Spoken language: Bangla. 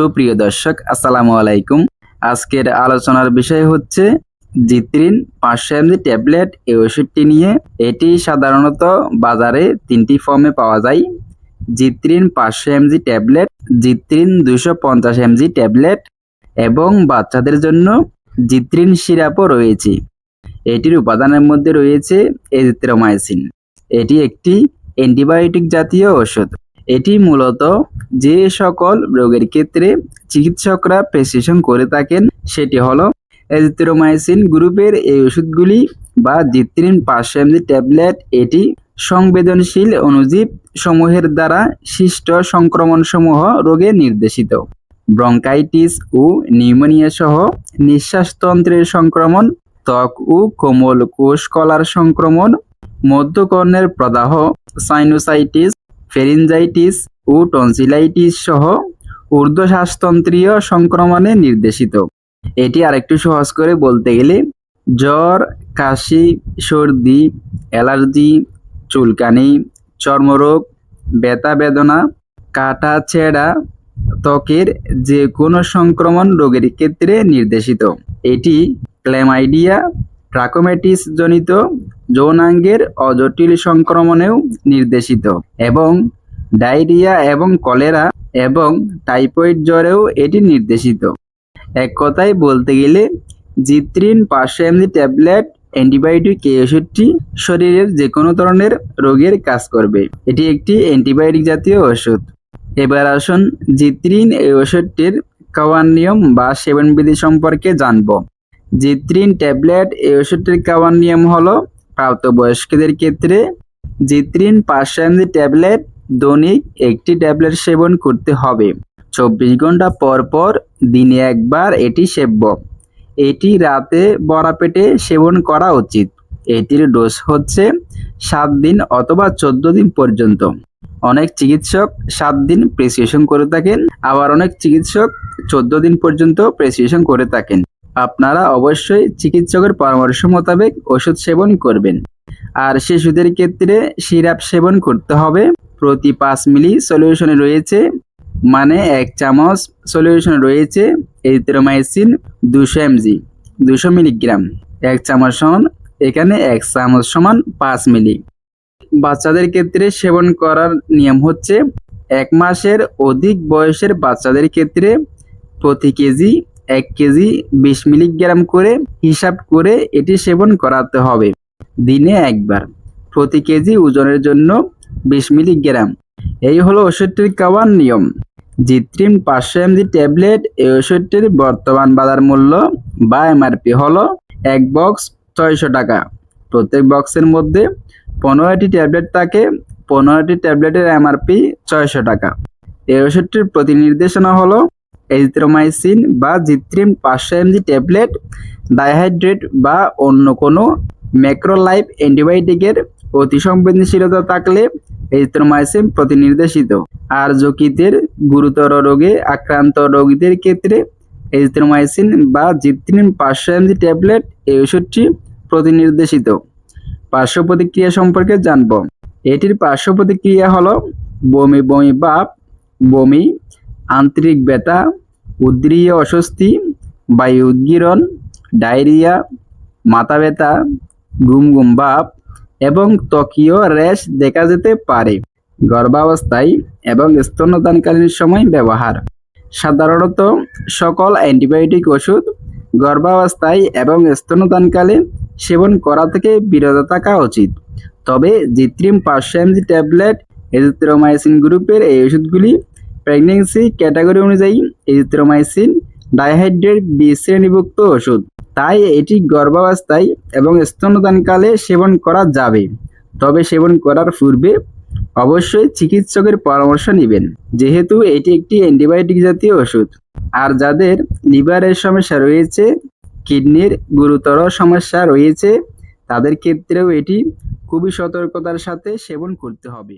সুপ্রিয় দর্শক, আসসালামু আলাইকুম। আজকের আলোচনার বিষয় হচ্ছে জিত্রিন, পাঁচশো এমজি ট্যাবলেট এই ওষুধটি নিয়ে। এটি সাধারণত বাজারে তিনটি ফর্মে পাওয়া যায়। জিত্রিন, পাঁচশো এমজি ট্যাবলেট, জিত্রিন দুশো পঞ্চাশ এমজি ট্যাবলেট এবং বাচ্চাদের জন্য জিত্রিন সিরাপও রয়েছে। এটির উপাদানের মধ্যে রয়েছে এজিথ্রোমাইসিন। এটি একটি অ্যান্টিবায়োটিক জাতীয় ওষুধ এটি মূলত যে সকল রোগের ক্ষেত্রে চিকিৎসকরা প্রেসক্রিপশন করে থাকেন, সেটি হলো এজিথ্রোমাইসিন গ্রুপের এই ওষুধগুলি বা জিত্রিন পাঁচশো এমজি ট্যাবলেট। এটি সংবেদনশীল অণুজীব সমূহের দ্বারা সৃষ্ট সংক্রমণ সমূহ রোগে নির্দেশিত। ব্রঙ্কাইটিস ও নিউমোনিয়া সহ নিঃশ্বাসতন্ত্রের সংক্রমণ, ত্বক ও কোমল কোষ কলার সংক্রমণ, মধ্যকর্ণের প্রদাহ, সাইনোসাইটিস ফেরিনজাইটিস ও টনসিলাইটিস সহ ঊর্ধ্বশ্বাসতন্ত্রীয় সংক্রমণে নির্দেশিত। এটি আরেকটু সহজ করে বলতে গেলে, জ্বর, কাশি, সর্দি, অ্যালার্জি, চুলকানি, চর্মরোগ, ব্যথা বেদনা, কাটা ছেঁড়া, ত্বকের যে কোনো সংক্রমণ রোগের ক্ষেত্রে নির্দেশিত। এটি ক্ল্যামাইডিয়া ট্রাকোমেটিস জনিত যৌনাঙ্গের অজটিল সংক্রমণেও নির্দেশিত এবং ডায়রিয়া এবং কলেরা এবং টাইফয়েড জ্বরেও এটি নির্দেশিত। এক কথায় বলতে গেলে, জিত্রিন পাঁচশো এমজি ট্যাবলেট, অ্যান্টিবায়োটিক এই ওষুধটি শরীরের যে কোনো ধরনের রোগের কাজ করবে। এটি একটি অ্যান্টিবায়োটিক জাতীয় ওষুধ এবার আসুন জিত্রিন এই ওষুধটির খাওয়ার নিয়ম বা সেবনবিধি সম্পর্কে জানব। জিত্রিন ট্যাবলেট এই ওষুধটির খাওয়ার নিয়ম হলো প্রাপ্তবয়স্কদের ক্ষেত্রে জিত্রিন পাঁচশো এমজি ট্যাবলেট, দৈনিক একটি ট্যাবলেট সেবন করতে হবে। চব্বিশ ঘণ্টা পর পর দিনে একবার এটি সেব্য। এটি রাতে বড়া পেটে সেবন করা উচিত। এটির ডোজ হচ্ছে সাত দিন অথবা চোদ্দ দিন পর্যন্ত। অনেক চিকিৎসক সাত দিন প্রেসক্রিপশন করে থাকেন, আবার অনেক চিকিৎসক চোদ্দ দিন পর্যন্ত প্রেসক্রিপশন করে থাকেন। আপনারা অবশ্যই চিকিৎসকের পরামর্শ মোতাবেক ওষুধ সেবন করবেন। আর শিশুদের ক্ষেত্রে সিরাপ সেবন করতে হবে। প্রতি পাঁচ মিলি সলিউশনে রয়েছে মানে এক চামচ সলিউশন রয়েছে, এরিথ্রোমাইসিন দুশো এমজি, দুশো মিলিগ্রাম। এক চামচ সমান, এখানে এক চামচ সমান পাঁচ মিলি। বাচ্চাদের ক্ষেত্রে সেবন করার নিয়ম হচ্ছে, এক মাসের অধিক বয়সের বাচ্চাদের ক্ষেত্রে প্রতি কেজি এক কেজি বিশ মিলিগ্রাম করে হিসাব করে এটি সেবন করাতে হবে। দিনে একবার। প্রতি কেজি ওজনের জন্য বিশ মিলিগ্রাম। এই হলো ওষুধটির খাওয়ার নিয়ম। জিত্রিম পাঁচশো এমজি ট্যাবলেট এই ওষুধটির বর্তমান বাজার মূল্য বা এমআরপি হলো এক বক্স ছয়শো টাকা। প্রত্যেক বক্সের মধ্যে পনেরোটি ট্যাবলেট থাকে, পনেরোটি ট্যাবলেটের এমআরপি ছয়শো টাকা। এই ওষুধটির প্রতি নির্দেশনা হলো এজিথ্রোমাইসিন বা জিত্রিম পাঁচশো এমজি ট্যাবলেট, ডাইহাইড্রেট বা অন্য কোনো ম্যাক্রোলাইফ অ্যান্টিবায়োটিকের অতি সংবেদনশীলতা থাকলে এজিথ্রোমাইসিন প্রতি নির্দেশিত আর ঝুঁকিদের গুরুতর রোগে আক্রান্ত রোগীদের ক্ষেত্রে এজিথ্রোমাইসিন বা জিত্রিন পাঁচশো এমজি ট্যাবলেট এই ওষুধটি প্রতি নির্দেশিত পার্শ্ব প্রতিক্রিয়া সম্পর্কে জানব। এটির পার্শ্ব প্রতিক্রিয়া হলো বমি বমি ভাব বমি আন্তরিক ব্যথা, উদ্রীয় অস্বস্তি, বায়ু উদ্গীরণ, ডায়রিয়া, মাথা ব্যথা ঘুম ভাব এবং ত্বকীয় র্যাশ দেখা যেতে পারে। গর্ভাবস্থায় এবং স্তন্যদানকালীন সময় ব্যবহার। সাধারণত সকল অ্যান্টিবায়োটিক ওষুধ গর্ভাবস্থায় এবং স্তন্যদানকালে সেবন করা থেকে বিরত থাকা উচিত। তবে জিত্রিম পাঁচশো ট্যাবলেট, এজিথ্রোমাইসিন গ্রুপের এই ওষুধগুলি প্রেগনেন্সি ক্যাটাগরি অনুযায়ী এজিথ্রোমাইসিন ডাইহাইড্রেট বি শ্রেণীভুক্ত ওষুধ। তাই এটি গর্ভাবস্থায় এবং স্তন্যদানকালে সেবন করা যাবে। তবে সেবন করার পূর্বে অবশ্যই চিকিৎসকের পরামর্শ নেবেন, যেহেতু এটি একটি অ্যান্টিবায়োটিক জাতীয় ওষুধ। আর যাদের লিভারের সমস্যা রয়েছে, কিডনির গুরুতর সমস্যা রয়েছে, তাদের ক্ষেত্রেও এটি খুবই সতর্কতার সাথে সেবন করতে হবে।